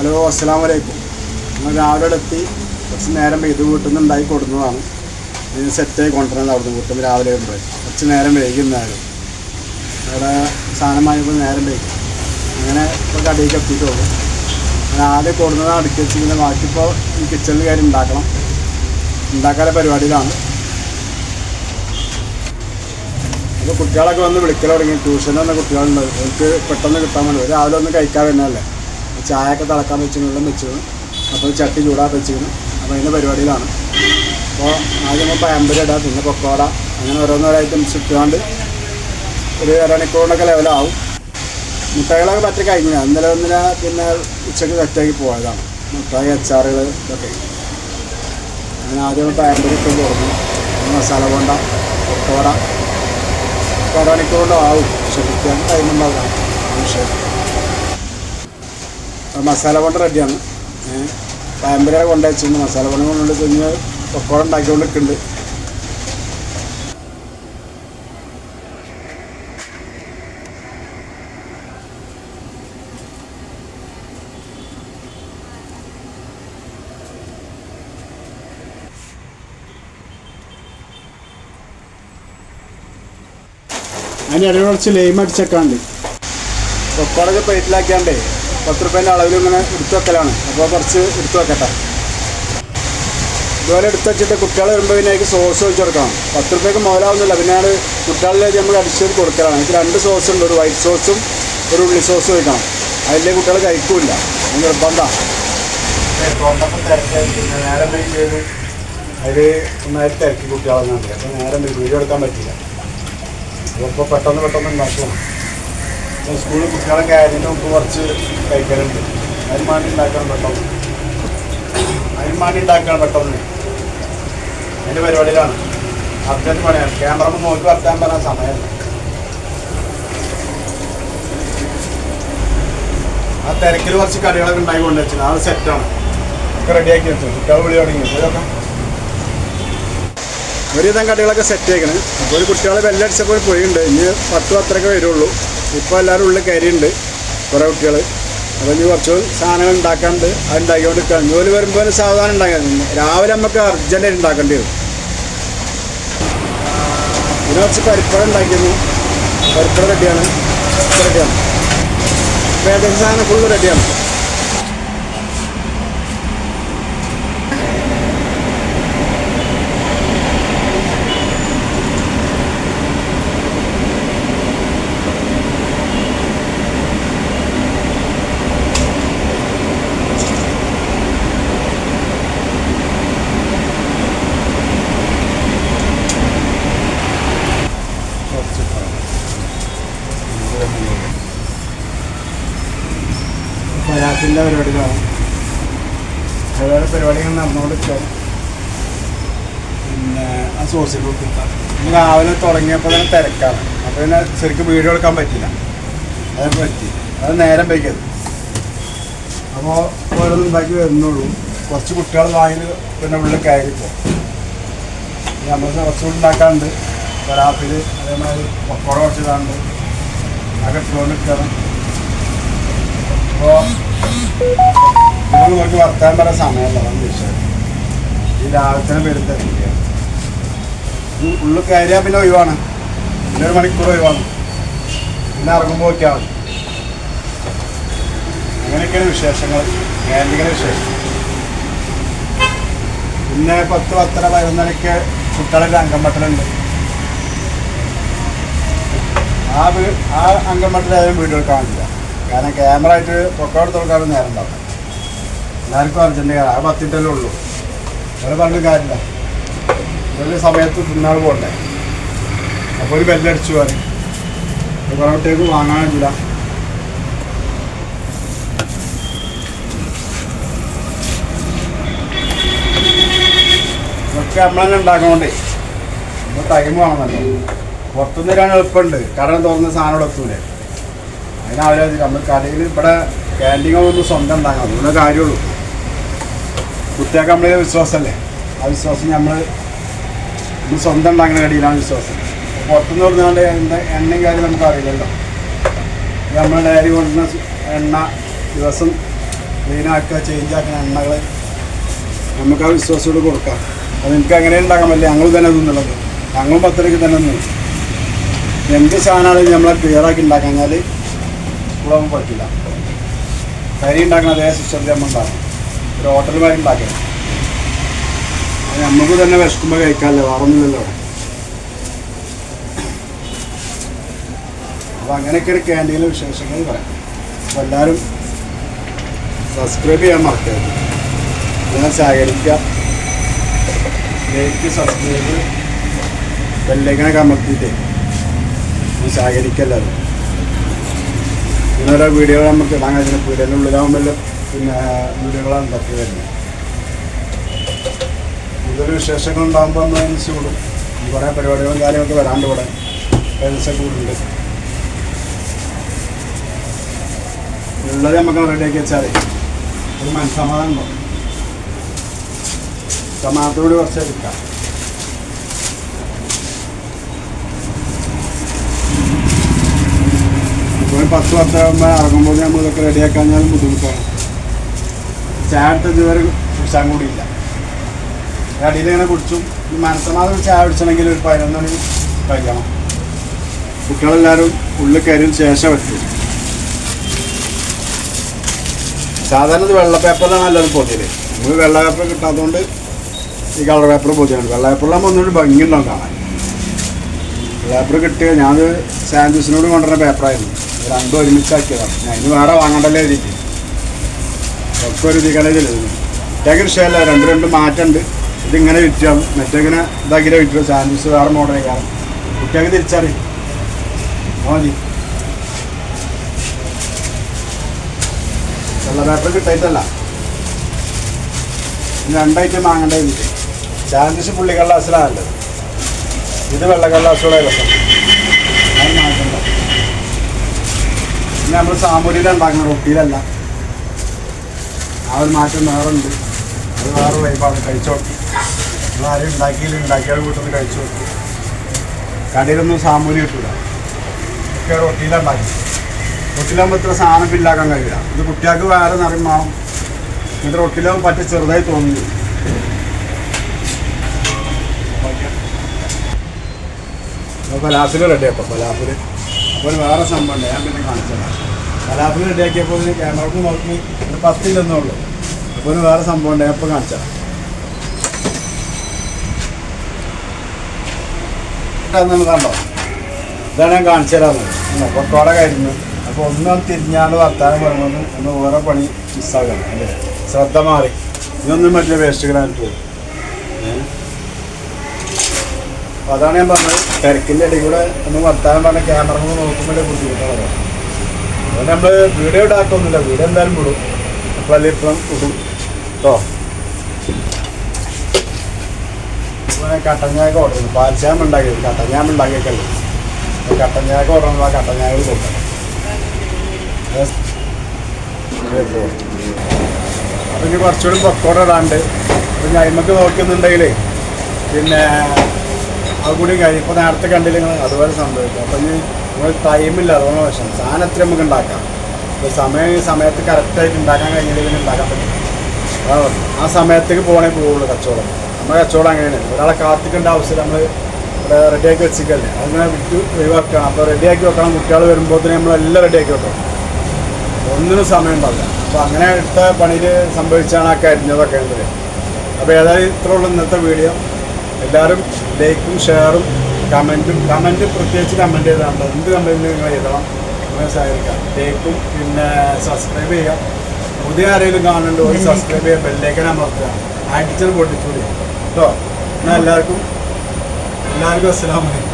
Hello അസ്സാം വലൈക്കും നമ്മൾ രാവിലെ എത്തി. കുറച്ച് നേരം ഇത് വീട്ടിൽ നിന്ന് ഉണ്ടാക്കി കൊടുക്കുന്നതാണ് ഇതിന് സെറ്റായി കൊണ്ടുവരുന്നത് അവിടുന്ന്. വീട്ടിൽ രാവിലെ ഉണ്ട് കുറച്ച് നേരം വൈകുന്നേരം അവിടെ സാധനം വാങ്ങിയപ്പോൾ നേരം വൈകും. അങ്ങനെ ഇപ്പോൾ കടയിലേക്ക് എത്തിയിട്ടുള്ളൂ ഞാൻ ആദ്യം കൊടുക്കുന്നത് അടുക്കി വെച്ചിങ്ങനെ ബാക്കിപ്പോൾ ഈ കിച്ചണിൽ കാര്യം ഉണ്ടാക്കണം. ഉണ്ടാക്കാനുള്ള പരിപാടിയിലാണ്. അപ്പോൾ കുട്ടികളൊക്കെ വന്ന് വിളിക്കൽ തുടങ്ങി. ട്യൂഷൻ വന്ന കുട്ടികളുണ്ട്. അവർക്ക് പെട്ടെന്ന് കിട്ടാൻ വേണ്ടി. രാവിലെ ഒന്ന് കഴിക്കാൻ വരുന്നതല്ലേ. ചായയൊക്കെ തിളക്കാൻ വെച്ചിട്ടുള്ള വെച്ചിരുന്നു അപ്പോൾ ചട്ടി ചൂടാൻ വെച്ചിരുന്നു അപ്പോൾ അതിന്റെ പരിപാടിയിലാണ്. അപ്പോൾ ആദ്യം നമ്മൾ പയമ്പരിട പിന്നെ പൊക്കോട അങ്ങനെ ഓരോന്നോരോ ഐറ്റംസ് ഇട്ടുകൊണ്ട് ഒരു അരമണിക്കൂറിനൊക്കെ ലെവലാവും മുട്ടകളൊക്കെ പറ്റി കഴിഞ്ഞു. അന്നേരം ഒന്നിന പിന്നെ ഉച്ചയ്ക്ക് സെറ്റാക്കി പോയതാണ്. മുട്ടായി അച്ചാറുകൾ ഇതൊക്കെ. അങ്ങനെ ആദ്യം പയമ്പരി ഇട്ട് തുടങ്ങി മസാല കൊണ്ട പൊക്കോട. അരമണിക്കൂറിന്റെ ആവും. ക്ഷമിക്കാൻ ടൈം ഉണ്ടാകാം ശരി മസാല കൊണ്ട് റെഡിയാണ്. പാമ്പര കൊണ്ടുവച്ചിട്ടുണ്ട് മസാല കൊണ്ട് കൊണ്ട് കുഞ്ഞ് പക്കോട ഉണ്ടാക്കിക്കൊണ്ട് നിൽക്കുന്നുണ്ട്. അതിന് ഇടയിൽ കുറച്ച് ലൈം അടിച്ചേക്കാണ്ട് പക്കോടൊക്കെ പ്ലേറ്റിലാക്കിയാണ്ടേ പത്ത് റുപ്യേന്റെ അളവിൽ ഇങ്ങനെ എടുത്തു വെക്കലാണ്. അപ്പോൾ കുറച്ച് എടുത്തു വെക്കട്ടെ. ഇതുപോലെ എടുത്ത് വെച്ചിട്ട് കുട്ടികൾ വരുമ്പോൾ പിന്നെ അതിക്ക് സോസ് ഒഴിച്ച് കൊടുക്കണം. പത്ത് റുപ്യക്ക് മുതലാവുന്നില്ല. പിന്നെ അത് കുട്ടികളിലേക്ക് നമ്മൾ അടിച്ചത് കൊടുക്കലാണ്. എനിക്ക് രണ്ട് സോസ് ഉണ്ട്. ഒരു വൈറ്റ് സോസും ഒരു ഉള്ളി സോസും ഒഴിക്കണം. അതിലെ കുട്ടികൾ കഴിക്കില്ല. നിർബന്ധമാണ് നേരം അതിൽ ഒന്നായിട്ട് തിരക്കി കുട്ടികളെന്നാണ് അപ്പോൾ നേരം വീഡിയോ എടുക്കാൻ പറ്റില്ല. അപ്പോൾ പെട്ടെന്ന് പെട്ടെന്ന് ഉണ്ടാക്കണം സ്കൂളിൽ കുട്ടികളൊക്കെ ആയിരുന്നു മുമ്പ് കുറച്ച് കഴിക്കലുണ്ട് അതിന് വേണ്ടി ഉണ്ടാക്കാൻ പെട്ടെന്ന്. അതിന് വേണ്ടി ഉണ്ടാക്കാൻ പെട്ടെന്ന്. അതിന്റെ പരിപാടിയിലാണ്. അർജന്റ് പണിയാണ്. ക്യാമറ നോക്കി വർത്താൻ പറയാൻ സമയമല്ല ആ തിരക്കിൽ കുറച്ച് കടികളൊക്കെ ഉണ്ടാക്കി കൊണ്ടുവച്ചു അത് സെറ്റാണ് ഒക്കെ റെഡിയാക്കി വെച്ചു. കുട്ടികൾ വിളി തുടങ്ങി. ഇതൊക്കെ ഒരുവിധം കടികളൊക്കെ സെറ്റ് ആക്കണ് അപ്പോൾ ഒരു കുട്ടികളെ ബെല്ലടിച്ചപ്പോൾ ഒരു ഇനി പത്ത് പത്തരക്കെ വരുള്ളൂ. ഇപ്പോൾ എല്ലാവരും ഉള്ളിൽ കയറിയുണ്ട് കുറേ കുട്ടികൾ അപ്പോൾ ഇനി കുറച്ച് സാധനങ്ങൾ ഉണ്ടാക്കാണ്ട് അത് ഉണ്ടാക്കിക്കൊണ്ട് നിൽക്കുകയാണ് ജോലി വരുമ്പോൾ സാവധാനം ഉണ്ടാക്കാൻ രാവിലെ നമുക്ക് അർജന്റായിട്ട് ഉണ്ടാക്കേണ്ടി വരും. പിന്നെ കുറച്ച് പരിപ്പഴം ഉണ്ടാക്കിയിരുന്നു. പരിപ്പഴം റെഡിയാണ് റെഡിയാണ് ഇപ്പോൾ ഏകദേശം സാധനം ഫുള്ള് റെഡിയാണ് കുറച്ച് പരാത്തിന്റെ പരിപാടികളാണ് അതുപോലെ പരിപാടികൾ നടന്നുകൊടുക്കുക പിന്നെ ആ സോസിൽ കൊടുക്കാം ഇന്ന് രാവിലെ തുടങ്ങിയപ്പോൾ തന്നെ തിരക്കാണ്. അപ്പോൾ പിന്നെ ശരിക്കും വീട് എടുക്കാൻ പറ്റില്ല അത് പറ്റി. അത് നേരം പോയിക്കത് അപ്പോൾ ഓരോന്നും ഉണ്ടാക്കി വരുന്നുള്ളൂ. കുറച്ച് കുട്ടികൾ വാങ്ങി പിന്നെ ഉള്ളിൽ കയറിപ്പോൾ നമ്മൾ കുറച്ചുകൂടി ഉണ്ടാക്കാറുണ്ട് പരാത്തിൽ അതേമാതിരി പക്കോട കുറച്ചിടാണ്ട് ഇട്ടുകൊണ്ട് നിൽക്കണം. അപ്പോൾ നോക്കി വർത്താൻ പറയാൻ സമയമല്ല ഈ രാവിലത്തെ വരുന്നത് ഉള്ളിൽ കയറിയാൽ പിന്നെ ഒഴിവാണ്. പിന്നെ ഒരു മണിക്കൂർ ഒഴിവാണ്. പിന്നെ ഇറങ്ങുമ്പോൾ ഒക്കെയാണ് അങ്ങനെയൊക്കെയാണ് വിശേഷങ്ങൾ ക്യാന്റീനിലെ വിശേഷം? പിന്നെ പത്ത് പത്തര പതിനൊന്നരയ്ക്ക് കുട്ടികളുടെ അങ്കമ്പട്ടലുണ്ട് ആ വീ ആ അംഗംപട്ടൽ ആയാലും വീഡിയോ കാരണം ക്യാമറ ആയിട്ട് പൊക്കോട് തുറക്കാനും നേരം ഉണ്ടാവും എല്ലാവർക്കും അർജന്റ് ആ പത്തിട്ടല്ലേ ഉള്ളൂ. അവരെ പറഞ്ഞിട്ട് കാര്യമില്ല. ഒരു സമയത്ത് തിന്നാൾ പോകണ്ടേ അപ്പോൾ ഒരു ബെല്ലടിച്ചു പറയും കുറവട്ടേക്ക് വാങ്ങാൻ പറ്റില്ല ഇതൊക്കെ നമ്മളന്നെ ഉണ്ടാക്കണോണ്ടേ. ഇപ്പോൾ ടൈം വേണമല്ലോ. പുറത്തുനിന്ന് തരാൻ എളുപ്പമുണ്ട്. കടൽ തുറന്ന് സാധനം ഇവിടെ എത്തൂലേ അതിനാലോചിച്ച് നമ്മൾ കടയിൽ ഇവിടെ ക്യാന്റീനൊന്നും സ്വന്തം ഉണ്ടാകും അതുകൊണ്ട് കാര്യമുള്ളൂ. കുട്ടിയൊക്കെ നമ്മളെ വിശ്വാസമല്ലേ? ആ വിശ്വാസം നമ്മൾ നമ്മൾ സ്വന്തം ഉണ്ടാക്കുന്ന കടിയിലാണ് വിശ്വാസം. പുറത്തുനിന്ന് പറഞ്ഞാണ്ട് എന്താ എണ്ണയും കാര്യം നമുക്ക് അറിയില്ലല്ലോ. നമ്മൾ ഡയറി കൊണ്ടുവന്ന എണ്ണ ദിവസം ക്ലീനാക്കുക ചേഞ്ച് ആക്കുന്ന എണ്ണകൾ നമുക്ക് ആ വിശ്വാസത്തോട് കൊടുക്കാം. അത് എനിക്ക് അങ്ങനെ ഉണ്ടാക്കാൻ പറ്റില്ല. ഞങ്ങൾ തന്നെ തിന്നുള്ളത് ഞങ്ങളും പത്തരയ്ക്ക് തന്നെ തിന്നു. എന്ത് സാധനമാണെങ്കിലും നമ്മളെ ക്ലിയർ ആക്കി ഇപ്പോഴൊന്നും പറ്റില്ല കരി ഉണ്ടാക്കണം അതേ സിസ്റ്റത്തിൽ നമ്മൾ ഉണ്ടാക്കണം ഒരു ഹോട്ടൽ വരെ ഉണ്ടാക്കണം അത് നമുക്ക് തന്നെ വിശക്കുമ്പോൾ കഴിക്കാമല്ലോ വേറൊന്നുമില്ലല്ലോ. അപ്പോൾ അങ്ങനെയൊക്കെയാണ് ക്യാന്റീനിലെ വിശേഷങ്ങൾ പറയാം. അപ്പോൾ എല്ലാവരും സബ്സ്ക്രൈബ് ചെയ്യാൻ മറക്കരുത്. ഞാൻ സഹകരിക്കുക. ലൈക്ക് സബ്സ്ക്രൈബ് ബെല്ലൈക്കനൊക്കെ അമർത്തിയിട്ട് ഒന്ന് പിന്നെ ഓരോ വീഡിയോകൾ നമുക്ക് ഇടാൻ കഴിഞ്ഞ വീഡിയോന്റെ ഉള്ളിലാവുമ്പോൾ പിന്നെ വീഡിയോകളാണ് ഉണ്ടാക്കി വരുന്നത്. കൂടുതൽ വിശേഷങ്ങൾ ഉണ്ടാകുമ്പോൾ നമ്മൾ അനുസരിച്ച് കൂടും. കുറേ പരിപാടികളും കാര്യങ്ങളൊക്കെ വരാണ്ട് ഇവിടെ. പേരൻസൊക്കെ കൂടുന്നുണ്ട് ഉള്ളത് നമുക്ക് റെഡിയാക്കി വെച്ചാൽ ഒരു മനസ്സമാധാനം ഉണ്ടാവും. സമാധാനത്തോട് കുറച്ച് എടുക്കാം. ഒരു പത്ത് പത്താകുമ്പോൾ ഇറങ്ങുമ്പോൾ നമ്മൾ ഇതൊക്കെ ഞാൻ ബുദ്ധിമുട്ടാണ്. ചായ എടുത്ത് ഇതുവരെ കുടിച്ചാൻ കൂടിയില്ല. അടിയിൽ ഇങ്ങനെ കുടിച്ചും ഈ മനസ്സമാധാനം ചായ കുടിച്ചണമെങ്കിൽ ഒരു പതിനൊന്ന് മണി കഴിക്കണം കുട്ടികളെല്ലാവരും ഉള്ളിൽ കയറിയതിന് ശേഷം പറ്റും സാധാരണ ഇത് വെള്ള പേപ്പറിലാണ് നല്ലത് പൊതിയത് നമ്മൾ വെള്ള പേപ്പർ കിട്ടാത്തതുകൊണ്ട് ഈ കളർ പേപ്പർ പൊതിയാണ്. വെള്ള പേപ്പറിലാകുമ്പോൾ ഒന്നുകൂടി ഭംഗിയുണ്ടാവും കാണാൻ. പേപ്പർ കിട്ടിയ ഞാൻ സാൻഡ്വിച്ചിനോട് കൊണ്ടുവരുന്ന പേപ്പറായിരുന്നു രണ്ടും ഒരുമിച്ചാക്കിയതാണ് ഞാൻ ഇനി വേറെ വാങ്ങണ്ടല്ലേ എഴുതിയിട്ട് ഒക്കെ ഒരു ഇതികളെ മറ്റേക്ക് വിഷയമല്ല രണ്ട് രണ്ട് മാറ്റമുണ്ട് ഇതിങ്ങനെ വിറ്റാം ഇങ്ങനെ ഇതാക്കിയിട്ട് വിറ്റു സാൻഡ്വിച്ച് വേറെ മോഡലേക്കാണ് കുട്ടിയൊക്കെ തിരിച്ചറിയും മതി. വെള്ള പേപ്പർ കിട്ടായിട്ടല്ല. രണ്ടായിട്ട് വാങ്ങേണ്ട ഇതിട്ട് സാൻഡ്വിച്ച് പുള്ളി കള്ളാസിലാണല്ലോ ഇത് അത് മാറ്റണ്ട പിന്നെ നമ്മൾ സാമൂരിയിലാണ് ഉണ്ടാക്കുന്ന റൊട്ടിയിലല്ല ആ ഒരു മാറ്റം വേറെ ഉണ്ട് അത് വേറെ വൈബാണ് കഴിച്ചോട്ടി ആരും ഉണ്ടാക്കിയില്ല. ഉണ്ടാക്കിയാൽ കഴിച്ചു. നോക്കി കടയിലൊന്നും സാമൂഹ്യം കിട്ടൂല. ഒക്കെ റൊട്ടിയിലുണ്ടാക്കി റൊട്ടിലാകുമ്പോൾ ഇത്ര സാധനം ഫില്ലാക്കാൻ കഴിയില്ല. ഇത് കുട്ടികൾക്ക് വേറെ നിറയും വേണം. എന്നിട്ട് റൊട്ടിലാകുമ്പോൾ പറ്റ ചെറുതായി തോന്നുന്നു. റെഡി റെഡിയാക്കാം ഫലാഫിൽ അപ്പോൾ വേറെ സംഭവമുണ്ട് ഞാൻ പിന്നെ കാണിച്ചത് റെഡി റെഡിയാക്കിയപ്പോൾ ക്യാമറക്ക് നോക്കി ഒരു പത്തില്ലെന്നേ ഉള്ളൂ. അപ്പോൾ ഒരു വേറെ സംഭവം ഉണ്ട്. ഞാൻ ഇപ്പോൾ കാണിച്ചത് നമ്മൾ കണ്ടോ? ഇതാണ് ഞാൻ കാണിച്ചു തരാമെന്ന് പൊക്കോട കഴിഞ്ഞു അപ്പോൾ ഒന്നും തിരിഞ്ഞാണ്ട് വർത്താനം പറയുമ്പോൾ ഒന്ന് വേറെ പണി മിസ്സാകണം അല്ലേ? ശ്രദ്ധ മാറി. ഇതൊന്നും മറ്റേ വേസ്റ്റ് ഗ്രാൻഡ് പോകും അതാണ് ഞാൻ പറഞ്ഞത്. തിരക്കിന്റെ ഇടയിൽ കൂടെ ഒന്ന് വർത്താനം പറഞ്ഞ ക്യാമറ നോക്കുമ്പോൾ ബുദ്ധിമുട്ടുള്ളത് അതുകൊണ്ട് നമ്മൾ വീഡിയോ ഇടാക്കൊന്നുമില്ല വീഡിയോ എന്തായാലും വിടും അപ്പോൾ അല്ലെ ഇപ്പം വിടും കേട്ടോ കട്ടഞ്ഞായ ഓർഡർ ചെയ്തു. പാൽച്ചാമ്പ് ഉണ്ടാക്കിയത്. കട്ടഞ്ഞാമ്പ് ഉണ്ടാക്കിയൊക്കെയല്ലേ അപ്പോൾ കട്ടഞ്ഞായൊക്കെ ഓർഡർ ചെയ്തു ആ കട്ടഞ്ഞായ കൊടുക്കണം അപ്പം ഇനി കുറച്ചുകൂടി പൊക്കോടെ ഇടാണ്ട്. അപ്പം ഞാൻ നമുക്ക് നോക്കുന്നുണ്ടെങ്കിലേ പിന്നെ അത് കൂടി കഴിയും ഇപ്പോൾ നേരത്തെ കണ്ടില്ലെങ്കിൽ അതുപോലെ സംഭവിക്കും. അപ്പം ഇനി നമ്മൾ ടൈമില്ല അതുകൊണ്ട് വശം സാധനം എത്ര നമുക്ക് ഉണ്ടാക്കാം. ഇപ്പോൾ സമയം ഈ സമയത്ത് കറക്റ്റായിട്ട് ഉണ്ടാക്കാൻ കഴിഞ്ഞില്ലെങ്കിൽ ഉണ്ടാക്കാൻ പറ്റും ആ സമയത്തേക്ക് പോകണേ പോവുള്ളൂ കച്ചവടം. നമ്മുടെ കച്ചവടം അങ്ങനെയാണ്. ഒരാളെ കാത്തിക്കേണ്ട ആവശ്യം നമ്മൾ ഇവിടെ റെഡിയാക്കി വെച്ചിക്കല്ലേ അങ്ങനെ വിറ്റ് ഒഴിവാക്കണം അപ്പോൾ റെഡിയാക്കി വെക്കണം. കുട്ടികൾ വരുമ്പോൾ തന്നെ നമ്മളെല്ലാം റെഡിയാക്കി വെക്കണം. ഒന്നിനും സമയം ഉണ്ടാവില്ല. അപ്പോൾ അങ്ങനെ ഇട്ട പണിയിൽ സംഭവിച്ചാണ് ആ കരിഞ്ഞതൊക്കെ ഉള്ളത് അപ്പോൾ ഏതായാലും ഇത്ര ഉള്ള ഇന്നത്തെ വീഡിയോ. എല്ലാവരും ലൈക്കും ഷെയറും കമന്റും കമന്റ് പ്രത്യേകിച്ച് കമന്റ് ചെയ്താണ്ട്? എന്ത് കമന്റ് നിങ്ങൾ എഴുതണം നിങ്ങൾ സഹായിക്കാം ലൈക്കും പിന്നെ സബ്സ്ക്രൈബ് ചെയ്യുക. പുതിയ ആരെങ്കിലും കാണുന്നുണ്ട് ഒരു സബ്സ്ക്രൈബ് ചെയ്യുക ബെല്ലേക്കൻ അമർത്തുക. അടിച്ചത് പൊട്ടിച്ചൂടി. കേട്ടോ എന്നാൽ എല്ലാവർക്കും എല്ലാവർക്കും അസ്സലാമലൈക്കും